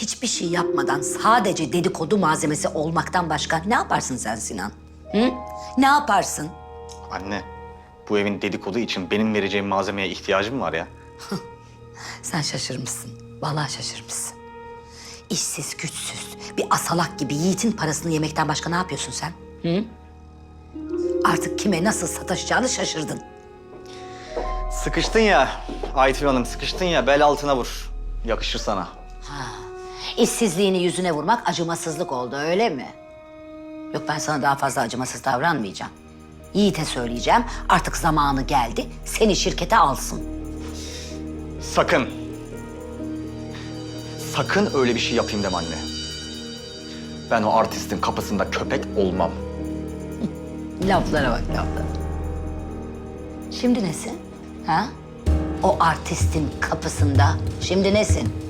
Hiçbir şey yapmadan sadece dedikodu malzemesi olmaktan başka ne yaparsın sen Sinan? Hı? Ne yaparsın? Anne, bu evin dedikodu için benim vereceğim malzemeye ihtiyacım var ya. Sen şaşırmışsın. Vallahi şaşırmışsın. İşsiz, güçsüz, bir asalak gibi Yiğit'in parasını yemekten başka ne yapıyorsun sen? Hı? Artık kime nasıl sataşacağını şaşırdın. Sıkıştın ya Aytül Hanım, sıkıştın ya bel altına vur. Yakışır sana. İşsizliğini yüzüne vurmak acımasızlık oldu öyle mi? Yok ben sana daha fazla acımasız davranmayacağım. Yiğit'e söyleyeceğim artık zamanı geldi seni şirkete alsın. Sakın. Sakın öyle bir şey yapayım deme anne. Ben o artistin kapısında köpek olmam. Laflara bak laflara. Şimdi nesin? Ha? O artistin kapısında şimdi nesin?